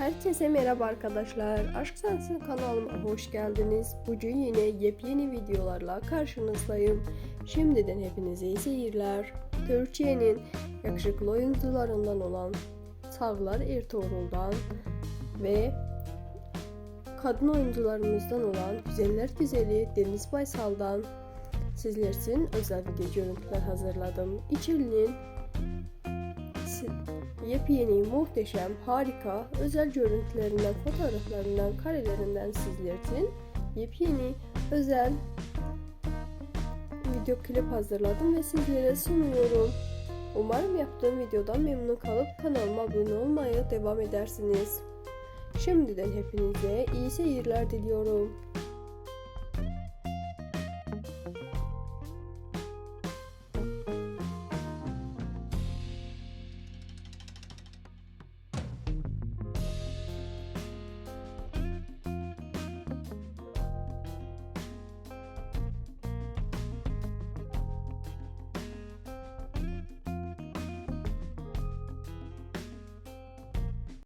Herkese merhaba arkadaşlar. Aşk Sensin kanalıma hoş geldiniz. Bugün yine yepyeni videolarla karşınızdayım. Şimdiden hepinize iyi seyirler. Türkiye'nin yakışıklı oyuncularından olan Sağlar Ertuğrul'dan ve kadın oyuncularımızdan olan Güzeller Güzeli Deniz Baysal'dan sizler için özel video görüntüler hazırladım. İçerinin yepyeni, muhteşem, harika, özel görüntülerinden, fotoğraflarından, karelerinden sizler için yepyeni, özel video klip hazırladım ve sizlere sunuyorum. Umarım yaptığım videodan memnun kalıp kanalıma abone olmaya devam edersiniz. Şimdiden hepinize iyi seyirler diliyorum.